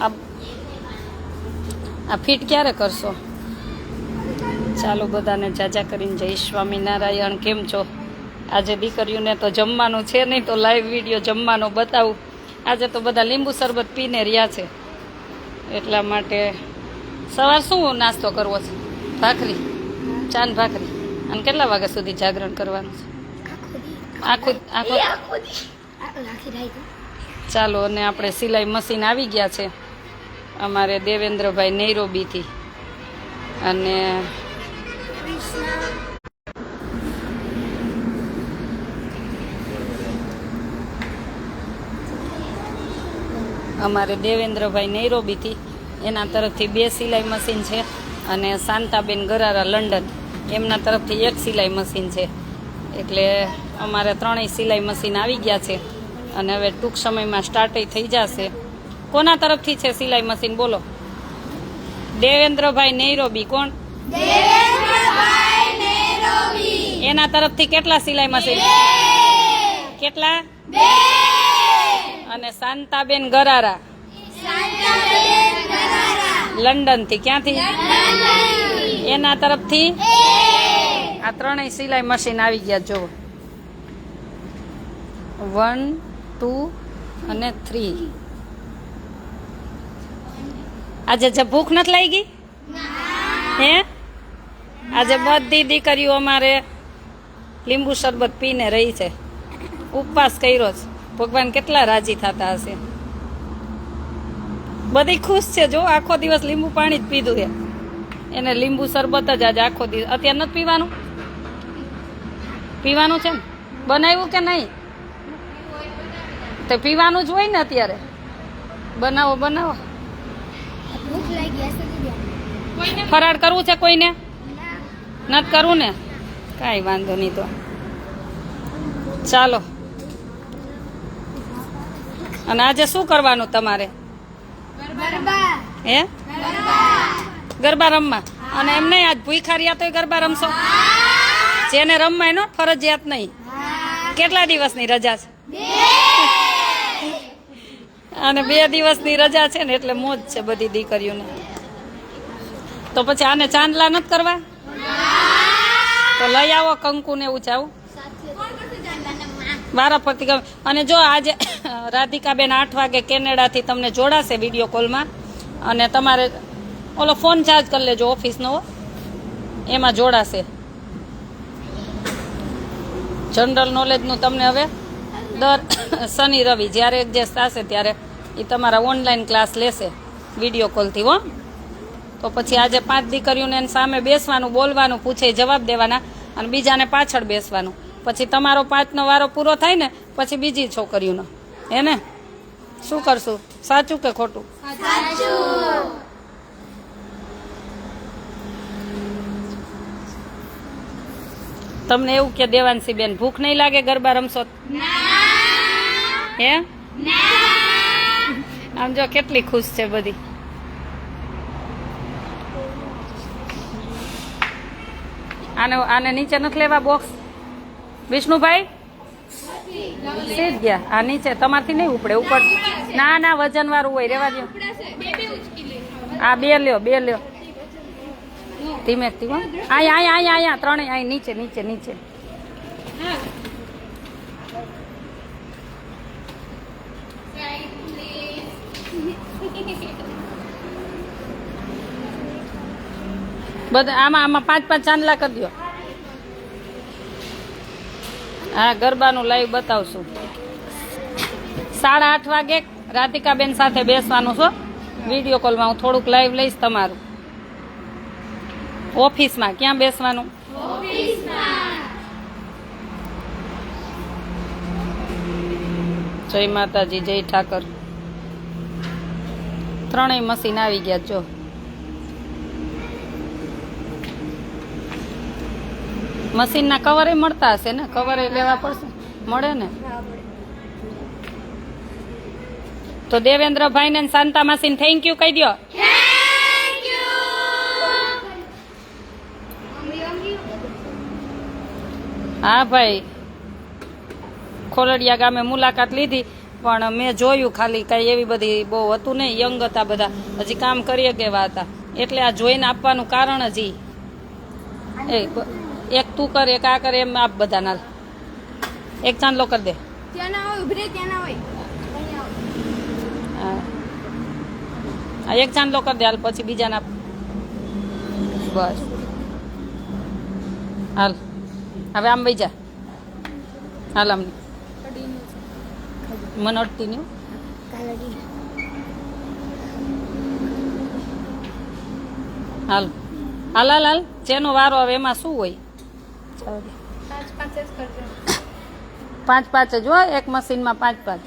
આ આ ફિટ ક્યારે કરશો? ચાલો બધાને જાજા કરીને જય સ્વામિનારાયણ. કેમ છો? આજે દીકરીઓને તો જમવાનું છે નહીં તો લાઈવ વીડિયો જમવાનો બતાવું. આજે તો બધા લીંબુ શરબત પીને રહ્યા છે. એટલા માટે સવાર શું નાસ્તો કરવો છે? ભાખરી? ચાન ભાખરી. અને કેટલા વાગ્યા સુધી જાગરણ કરવાનું છે? આખું આખું ચાલો અને આપણે સિલાઈ મશીન આવી ગયા છે. અમારે દેવેન્દ્રભાઈ નૈરોબીથી. અને અમારે દેવેન્દ્રભાઈ નૈરોબીથી. એના તરફથી બે સિલાઈ મશીન છે અને શાંતાબેન ગરારા લંડન. એમના તરફથી એક સિલાઈ મશીન છે. એટલે અમારે ત્રણેય સિલાઈ મશીન આવી ગયા છે. અને હવે ટૂંક સમયમાં સ્ટાર્ટ થઈ જશે. કોના તરફથી છે સિલાઈ મશીન? બોલો. દેવેન્દ્રભાઈ નૈરોબી કોણ? એના તરફથી કેટલા સિલાઈ મશીન? કેટલા? અને શાંતાબેન ગરારા. લંડનથી ક્યાંથી? એના તરફથી? આ ત્રણેય સિલાઈ મશીન આવી ગયા જો વન ટુ અને થ્રી. આજે જે ભૂખ નથી લાગી? હે? આજે બધી દીકરીઓ અમારે લીંબુ શરબત પીને રહી છે. ઉપવાસ કર્યો છે. ભગવાન કેટલા રાજી થતા હશે. બધી ખુશ છે. જો આખો દિવસ લીંબુ પાણી જ પીધું છે. એને લીંબુ શરબત જ આજે આખો દિવસ અત્યારે નથી પીવાનું? પીવાનું છે ને બનાવ્યું કે નહીં? તો પીવાનું જ હોય ને અત્યારે. બનાવો બનાવો. ફરાળ કરવું છે કોઈને? નથી કરવું ને? કાંઈ વાંધો નહીં તો. ચાલો. અને આજે શું કરવાનું તમારે? ગરબા હે? ગરબા રમવા. અને એમ નહીં આજ ભૂખા રહ્યા તોય ગરબા રમશો. જેને રમવા એનો ફરજિયાત નહીં. કેટલા દિવસની રજા છે? અને બે દિવસની રજા છે ને એટલે મોજ છે બધી દીકરીઓને. તો પછી આને ચાંદલા નથી કરવા? તો લઈ આવો કંકુ ને એવું ચાવું વારા ફરતી ગમે. અને જો આજે રાધિકાબેન આઠ વાગે કેનેડાથી તમને જોડાશે વીડિયો કોલમાં, અને તમારે ઓલો ફોન ચાર્જ કરી લેજો ઓફિસનો. એમાં જોડાશે. જનરલ નોલેજનું તમને હવે દર શનિ રવિ, જ્યારે એડજસ્ટ થશે ત્યારે એ તમારા ઓનલાઈન ક્લાસ લેશે વીડિયો કોલથી, હો. તો પછી આજે પાંચ દીકરીઓને એની સામે બેસવાનું બોલવાનું પૂછે જવાબ દેવાના અને બીજાને પાછળ બેસવાનું. પછી તમારો પાંચનો વારો પૂરો થાય ને પછી બીજી છોકરીઓનો. હે ને? શું કરશું? સાચું કે ખોટું? તમને એવું કે દેવાંશી બેન ભૂખ નહીં લાગે ગરબા રમશો? હે? આમ જો કેટલી ખુશ છે બધી. આને આને નીચે નથી લેવા બોક્સ વિષ્ણુભાઈ? સીધ ગયા. આ નીચે. તમારથી નહીં ઉપડે. ઉપર. ના ના, વજન વાળું હોય. રેવા દો આ બે લ્યો બે લ્યો. ધીમે ધીમે. અહીંયા અહીંયા અહીંયા ત્રણેય અહીં નીચે નીચે નીચે. બધા આમાં આમાં પાંચ પાંચ ચાંદલા કરી દો હા, ગરબાનું લાઈવ બતાવશું. સાડા આઠ વાગે રાધિકાબેન સાથે બેસવાનું છો. વીડિયો કોલમાં હું થોડુંક લાઈવ લઈશ તમારું. ઓફિસમાં ક્યાં બેસવાનું? જય માતાજી, જય ઠાકર. ત્રણેય મશીન આવી ગયા, જો. મશીનના કવરે મળતા હશે ને? કવરે લેવા પડશે? મળે ને? તો દેવેન્દ્રભાઈ ને શાંતા માસીન થેન્ક યુ કહી દો હા ભાઈ. ખોરડિયા ગામે મુલાકાત લીધી પણ મેં જોયું ખાલી કાંઈ એવી બધી બહુ હતું નહીં યંગ હતા બધા. હજી કામ કરીએ કેવા હતા. એટલે આ જોઈને આપવાનું કારણ જ એ એક તું કર એક આ કર એમ આપ બધાના. એક ચાંદલો કરી દે. એક ચાંદલો કરી દે હાલ પછી બીજાના. બસ. હાલ. હવે આમ જા. હાલ આમ. મને નહીં હાલ. હાલ હાલ હાલ. જેનો વારો આવે એમાં શું હોય. પાંચ પાંચ જ હોય એક મશીનમાં પાંચ પાંચ.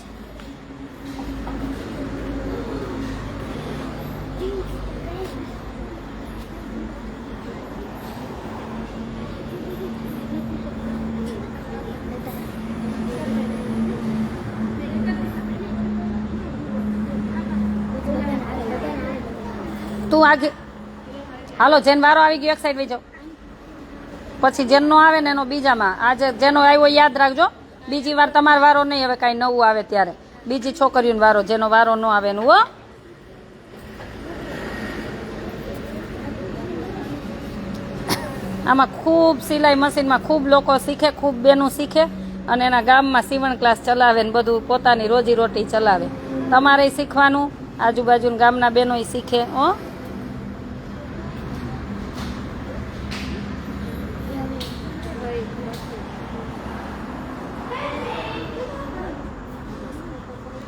તું આગે હાલો જેન વારો આવી ગયો એક સાઈડ વહી જાઓ. પછી જેનો આવે ને એનો બીજામાં. આજે જેનો આવ્યો યાદ રાખજો. બીજી વાર તમારો વારો નહીં હવે કાંઈ નવું આવે ત્યારે. બીજી છોકરીઓનો વારો, જેનો વારો ન આવે એનું આમાં ખૂબ સિલાઈ મશીનમાં ખૂબ લોકો શીખે, ખૂબ બેનું શીખે અને એના ગામમાં સીવણ ક્લાસ ચલાવે ને બધું પોતાની રોજી રોટી ચલાવે. તમારે શીખવાનું, આજુબાજુના ગામના બહેનો શીખે, હો.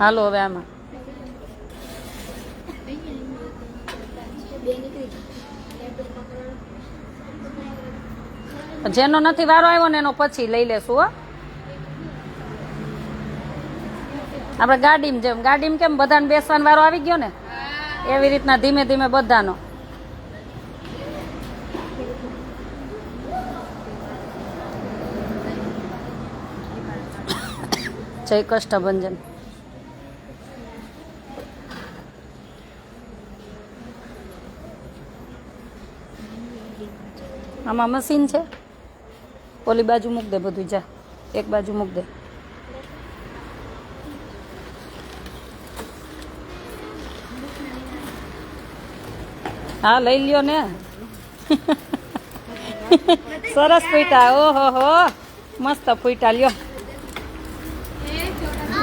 હાલો, હવે આમાં. જેનો નથી વારો આવ્યો ને એનો પછી લઈ લેશું, હો. આપણે ગાડીમાં જેમ, ગાડીમાં કેમ બધાને બેસવાનો વારો આવી ગયો ને? એવી રીતના ધીમે ધીમે બધાનો. જય કષ્ટભંજન. આમાં મશીન છે. ઓલી બાજુ મૂક દે બધું, જા. એક બાજુ મૂક દે. હા, લઈ લ્યો ને. સરસ ફૂટા ઓહો હો. મસ્ત ફૂટા લ્યો.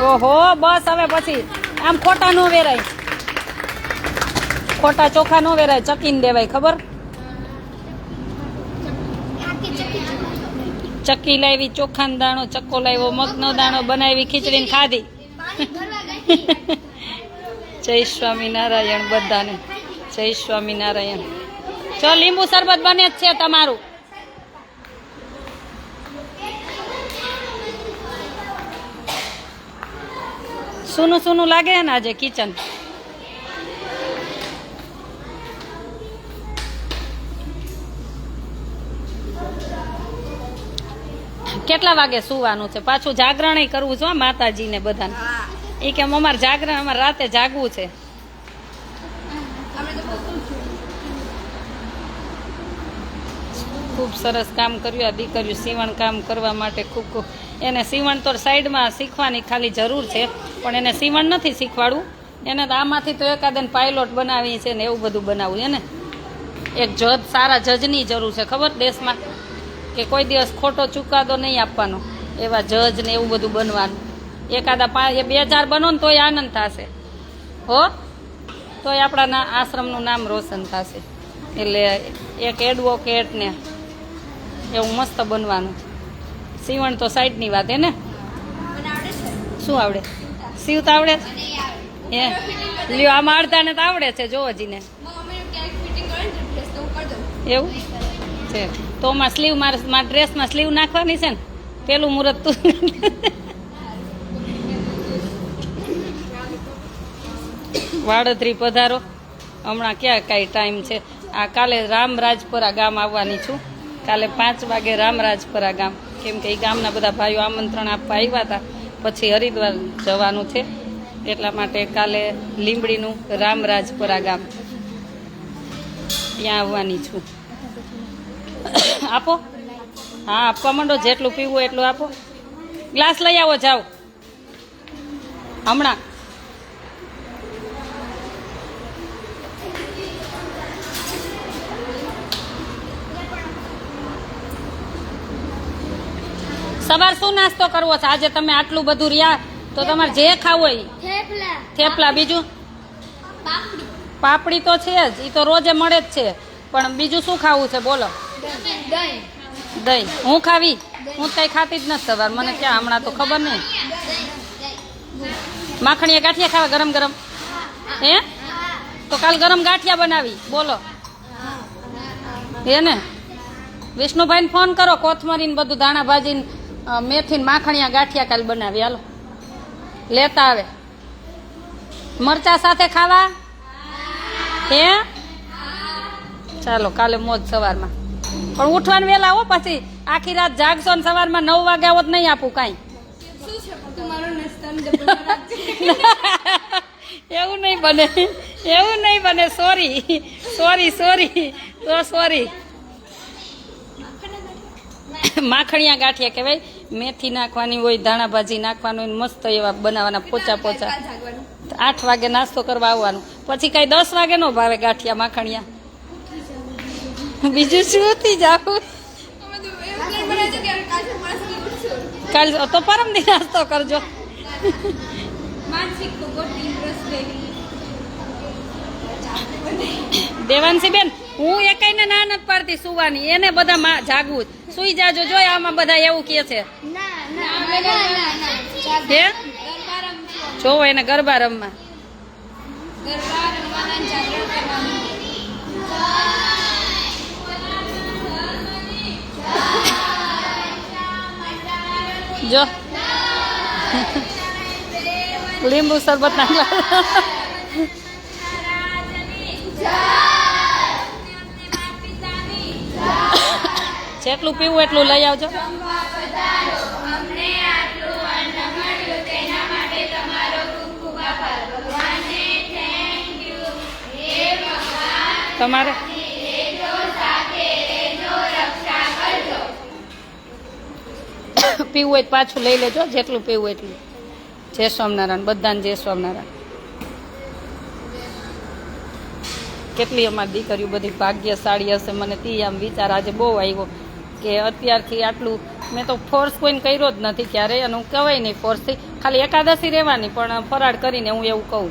ઓહો, બસ હવે પછી. આમ ખોટા નો વેરાય. ખોટા ચોખા નો વેરાય, ચકીને દેવાય, ખબર આખી ચક્કી ચક્કી લાવી, ચોખાનો દાણો, ચક્કો લાવ્યો, મગનો દાણો બનાવી, ખીચડીને ખાધી. જય સ્વામિનારાયણ બધાને. જય સ્વામિનારાયણ. ચો લીંબુ શરબત બને જ છે તમારું. સુનું સુનું લાગે ને આજે કિચન કેટલા વાગે સુવાનું છે? પાછું જાગરણ કરવું હો માતાજીને બધાને. એ કે અમારે જાગરણ અમારે રાતે જાગવું છે. ખૂબ સરસ કામ કર્યું આ દીકરીઓ સીવણ કામ કરવા માટે ખૂબ ખૂબ. એને સીવણ તો સાઈડમાં શીખવાની ખાલી જરૂર છે, પણ એને સીવણ નથી શીખવાડવું. એને તો આમાંથી તો એકાદન પાયલોટ બનાવી છે ને એવું બધું બનાવવું છે ને. એક જજ સારા જજની જરૂર છે, ખબર દેશમાં? કે કોઈ દિવસ ખોટો ચુકાદો નહીં આપવાનો એવા જજ ને એવું બધું બનવાનું. એકાદા પાંચ બે હજાર બનો ને તોય આનંદ થશે. હો? તોય આપણા આશ્રમનું નામ રોશન થશે. એટલે એક એડવોકેટ ને એવું મસ્ત બનવાનું. સીવણ તો સાઈડની વાત હે ને? શું આવડે? સીવ તો આવડે? એ હે? લ્યો આમાં અડધાને તો આવડે છે જોવો જીને. મમ્મી ક્યારેક ફિટિંગ કરે ને ડ્રેસ તો હું કરી દઉં. એવું? છે. તો માં સ્લીવ મારે, મારા ડ્રેસમાં સ્લીવ નાખવાની છે ને, પેલું મુહૂર્ત તું. વાડોદરી પધારો. હમણાં ક્યાં કાંઈ ટાઈમ છે. આ કાલે રામરાજપરા ગામ આવવાની છું. કાલે પાંચ વાગે રામરાજપરા ગામ. કેમ કે એ ગામના બધા ભાઈઓ આમંત્રણ આપવા આવ્યા હતા. પછી હરિદ્વાર જવાનું છે. એટલા માટે કાલે લીંબડીનું રામરાજપરા ગામ. ત્યાં આવવાની છું. આપો. હા આપવા માંડો જેટલું પીવું એટલું આપો. ગ્લાસ લઈ આવો જાઓ. હમણાં. સવાર શું નાસ્તો કરવો છે? આજે તમે આટલું બધું રહ્યા તો તમારે જે ખાવું હોય. થેપલા. થેપલા બીજું? પાપડી. પાપડી તો છે જ એ તો રોજે મળે જ છે. પણ બીજું શું ખાવું છે? બોલો. દહીં. હું ખાવી? હું કઈ ખાતી જ નથી સવાર. મને ક્યાં? હમણાં તો ખબર નહીં. માખણીયા ગાંઠિયા ખાવા? ગરમ ગરમ. હે? તો કાલ ગરમ ગાંઠિયા બનાવી. બોલો. હે ને? વિષ્ણુભાઈને ફોન કરો. કોથમરીને બધું દાણા ભાજીને મેથીને, માખણીયા ગાંઠિયા કાલ બનાવી. હાલો. લેતા આવે. મરચા સાથે ખાવા? હે? ચાલો, કાલે મોજ સવારમાં. પણ ઉઠવાનું વહેલા હો પછી આખી રાત જાગશો ને સવારમાં નવ વાગ્યા હોત નહીં આપું કાંઈ. એવું નહીં બને એવું નહીં બને સોરી સોરી સોરી તો સોરી માખણિયા ગાંઠિયા કહેવાય મેથી નાખવાની હોય ધાણા ભાજી નાખવાનું હોય મસ્ત એવા બનાવવાના પોચા પોચા. આઠ વાગે નાસ્તો કરવા આવવાનું. પછી કાંઈ દસ વાગે નો ભાવે ગાંઠિયા માખણીયા. બીજું શું થી જાવું કાલ તો પરમ દી નાસ્તો કરજો. દેવાંશી બેન, હું એકાઈને ના નથી પાડતી સુવાની, એને બધા જાગવું સુઈ જાજો જો આમાં બધા એવું કહે છે. જોવો એને ગરબા રમવા. ગરબા રમવાના જાગરણ કરવાનું જો. લીંબુ શરબત જેટલું પીવું એટલું લઈ આવજો. તમારે પીવું હોય પાછું લઈ લેજો, જેટલું પીવું એટલું. જય સ્વામિનારાયણ, બધાને જય સ્વામિનારાયણ. કેટલી અમારી દીકરીઓ બધી ભાગ્યશાળી હશે, મને તી આમ વિચાર આજે બહુ આવ્યો કે અત્યારથી આટલું, મેં તો ફોર્સ કોઈને કર્યો જ નથી ક્યારેય, અને હું કહેવાય નહીં ફોર્સથી ખાલી એકાદશી રહેવાની, પણ ફરાળ કરીને હું એવું કહું.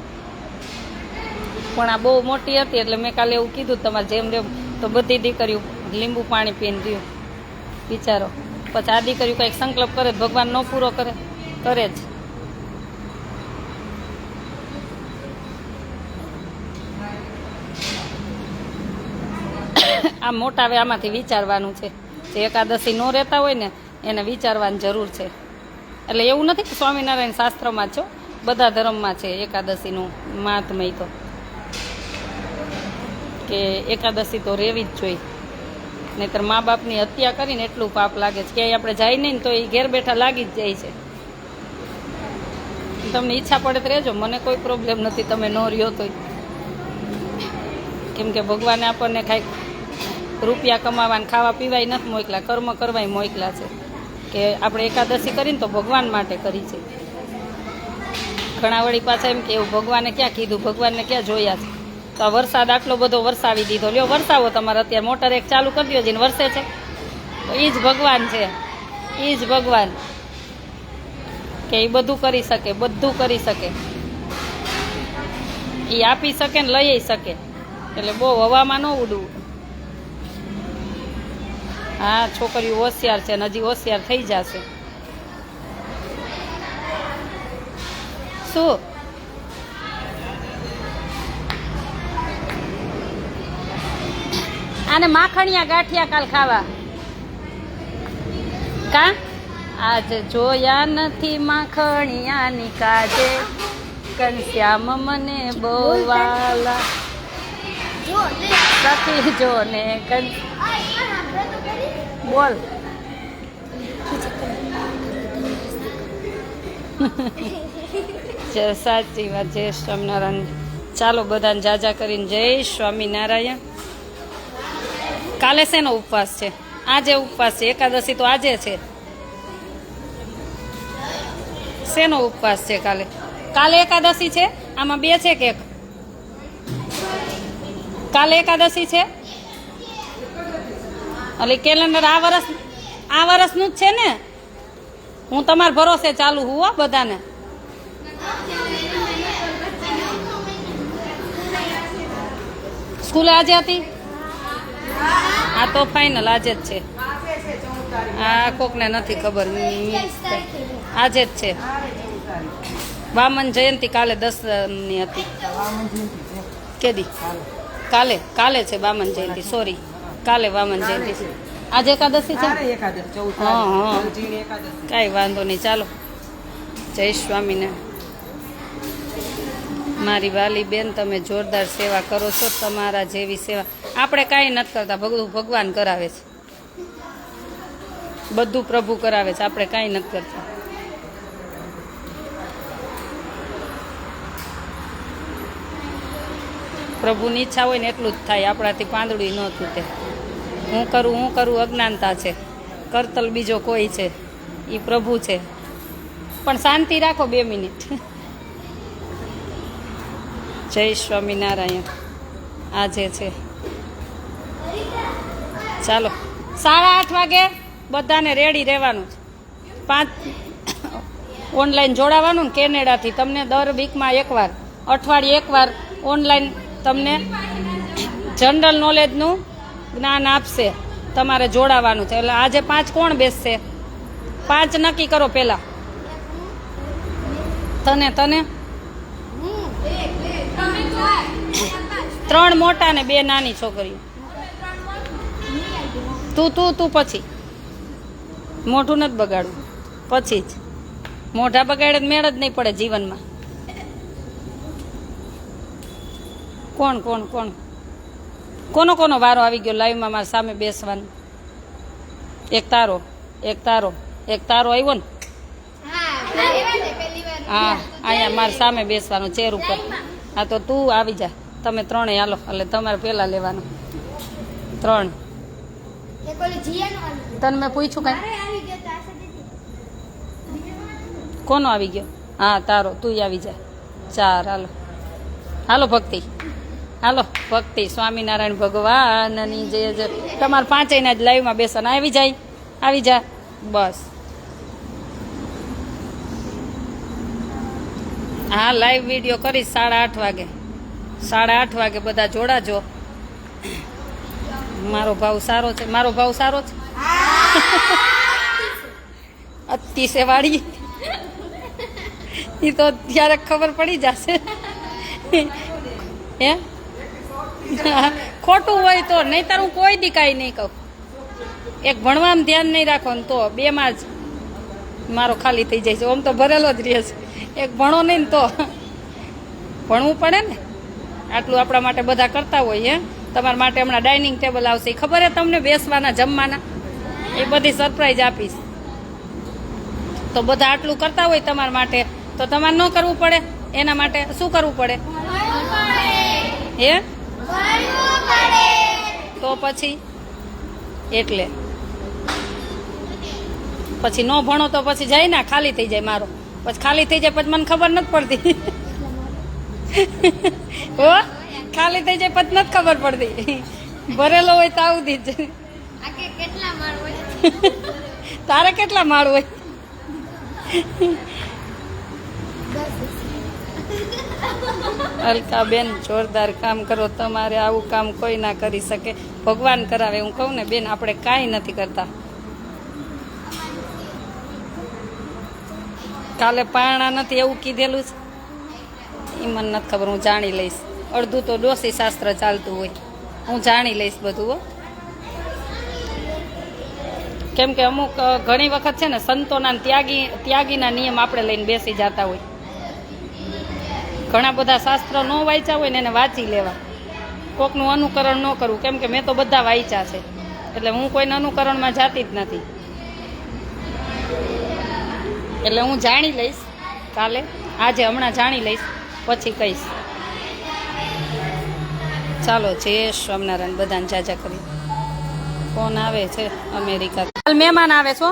પણ આ બહુ મોટી હતી, એટલે મેં કાલે એવું કીધું, તમારે જેમ જેમ તો બધી દીકરીઓ લીંબુ પાણી પીને રહ્યું. વિચારો. પછી આ દીકરીઓ કંઈક સંકલ્પ કરે, ભગવાન ન પૂરો કરે કરે જ. આ મોટા હવે આમાંથી વિચારવાનું છે. જે એકાદશી ન રહેતા હોય ને, એને વિચારવાની જરૂર છે. એટલે એવું નથી કે સ્વામિનારાયણ શાસ્ત્રમાં છો. બધા ધર્મમાં છે એકાદશીનું મહાત્મય તો. કે એકાદશી તો રહેવી જ જોઈએ. નહીતર મા બાપની હત્યા કરીને એટલું પાપ લાગે છે. ક્યાંય આપણે જાય નહીં તો એ ઘેર બેઠા લાગી જ જાય છે. તમને ઈચ્છા પડે તો રહેજો. મને કોઈ પ્રોબ્લેમ નથી. તમે ન રહ્યો તોય. કેમ કે ભગવાને આપણને કાંઈક રૂપિયા કમાવા ને ખાવા પીવાય નથી મોકલા કર્મ કરવાય મોકલા છે. કે આપણે એકાદશી કરીને તો ભગવાન માટે કરી છે. ઘણા વળી પાછા એમ કે એવું ભગવાને ક્યાં કીધું? ભગવાનને ક્યાં જોયા છે? તો આ વરસાદ આટલો બધો વરસાવી દીધો. લ્યો, વરસાવો તમારે અત્યારે. મોટર એક ચાલુ કરી દો જેને વરસે છે. તો એ જ ભગવાન છે. એ જ ભગવાન. કે એ બધું કરી શકે, બધું કરી શકે. એ આપી શકે ને લઈ શકે. એટલે બહુ હવામાં ન ઉડવું. હા, છોકરીઓ હોશિયાર છે ને હજી હોશિયાર થઈ જશે. શું? આને માખણિયા ગાંઠિયા કાલ ખાવા. કા? આજ જોયા નથી માખણિયાની કાજે. ઘનશ્યામ મને બોવાલા સખી જો ને બોલ. જય સાચી વાત જય સ્વામિનારાયણ. ચાલો બધાને જાજા કરીને જય સ્વામિનારાયણ. કાલે શેનો ઉપવાસ છે? આજે ઉપવાસ છે, એકાદશી તો આજે છે. શેનો ઉપવાસ છે કાલે? કાલે એકાદશી છે? આમાં બે છે કે કાલે એકાદશી છે? એટલે કેલેન્ડર આ વર્ષ આ વર્ષનું જ છે ને? હું તમારા ભરોસે ચાલુ હો બધાને. સ્કૂલ આજે હતી? હા તો ફાઇનલ આજે જ છે. આ કોકને નથી ખબર. આજે જ છે. વામન જયંતિ કાલે દસની હતી. કેદી? કાલે. કાલે છે વામન જયંતિ સોરી કાલે વામન જયંતિ. આજે એકાદશી છે? હા, કાંઈ વાંધો નહીં ચાલો. જય સ્વામીને. મારી વાલી બેન તમે જોરદાર સેવા કરો છો તમારા જેવી સેવા. આપણે કાંઈ નથી કરતા ભગવું ભગવાન કરાવે છે. બધું પ્રભુ કરાવે છે, આપણે કાંઈ નથી કરતા. પ્રભુની ઈચ્છા હોય ને એટલું જ થાય, આપણાથી પાંદડું ન તૂટે. હું કરું હું કરું, અજ્ઞાનતા છે. કરતલ બીજો કોઈ છે એ પ્રભુ છે. પણ શાંતિ રાખો બે મિનિટ. જય સ્વામિનારાયણ. આજે છે. ચાલો. સાડા આઠ વાગે બધાને રેડી રહેવાનું છે. પાંચ ઓનલાઈન જોડાવાનું ને કેનેડાથી. તમને દર વીકમાં એકવાર, અઠવાડિયે એકવાર ઓનલાઈન તમને જનરલ નોલેજનું જ્ઞાન આપશે, તમારે જોડાવાનું છે. એટલે આજે પાંચ કોણ બેસશે? પાંચ નક્કી કરો પહેલા. તને તને? ત્રણ મોટા ને બે નાની છોકરીઓ. તું તું તું પછી. મોઢું નથી બગાડવું. પછી જ. મોઢા બગાડે મેળ જ નહીં પડે જીવનમાં. કોણ કોણ કોણ? કોનો કોનો વારો આવી ગયો લાઈવમાં મારા સામે બેસવાનો? એક તારો એક તારો એક તારો આવ્યો ને? હા, અહીંયા મારા સામે બેસવાનું, ચેર ઉપર. હા, તો તું આવી જા. તમે ત્રણેય હાલો, એટલે તમારે પહેલાં લેવાનું. ત્રણ એક ઓલી જીયાનો આવી તને મેં પૂછ્યું કાંઈ? કોનો આવી ગયો? હા તારો. તું આવી જા. ચાર હાલો. હાલો ભક્તિ. હાલો ભક્તિ. સ્વામિનારાયણ ભગવાનની જે તમારે પાંચેયના જ લાઈવમાં બેસવાના આવી જાય. આવી જા. બસ. હા લાઈવ વીડિયો કરીશ સાડા આઠ વાગે. સાડા આઠ વાગે બધા જોડાજો મારો ભાવ સારો છે, મારો ભાવ સારો છે? અતિશે વાળી. એ તો ત્યારે ખબર પડી જશે. હે? ખોટું હોય તો, નહીતર હું કોઈ દી કાંઈ નહીં કહું. એક ભણવામાં ધ્યાન નહીં રાખો ને તો બેમાં જ મારો ખાલી થઈ જાય છે. આમ તો ભરેલો જ રહે છે. એક ભણો નહીં ને તો ભણવું પડે ને? આટલું આપણા માટે બધા કરતા હોય, હે? તમારા માટે હમણાં ડાઇનિંગ ટેબલ આવશે. ખબર હે તમને બેસવાના, જમવાના? એ બધી સરપ્રાઈઝ આપીશ. તો બધા આટલું કરતા હોય તમારા માટે, તો તમારે ન કરવું પડે. એના માટે શું કરવું પડે? હે? તો પછી? એટલે. પછી ન ભણો તો પછી જાય ને ખાલી થઈ જાય મારો. પછી ખાલી થઈ જાય પછી મને ખબર નથી પડતી. હો? ખાલી થઈ જાય પછી નથી ખબર પડતી. ભરેલો હોય તો આવું જ. તારે કેટલા માળ હોય? અલકા અલકાબેન જોરદાર કામ કરો. તમારે આવું કામ કોઈ ના કરી શકે. ભગવાન કરાવે. હું કહું ને બેન આપણે કાંઈ નથી કરતા. કાલે પારણા નથી એવું કીધેલું છે? એ મને નથી ખબર. હું જાણી લઈશ. અડધું તો ડોસી શાસ્ત્ર ચાલતું હોય. હું જાણી લઈશ બધું, હો. કેમ કે અમુક ઘણી વખત છે ને સંતોના ત્યાગી, ત્યાગીના નિયમ આપણે લઈને બેસી જતા હોય. ઘણા બધા શાસ્ત્ર ન વાંચ્યા હોય ને એને વાંચી લેવા. કોકનું અનુકરણ ન કરવું. કેમ કે મેં તો બધા વાંચ્યા છે. એટલે હું કોઈના અનુકરણમાં જાતી જ નથી. એટલે હું જાણી લઈશ. કાલે, આજે હમણાં જાણી લઈશ, પછી કહીશ. ચાલો જય સ્વામિનારાયણ. બધાને જાજા કરી. ફોન આવે છે અમેરિકા. મહેમાન આવે છો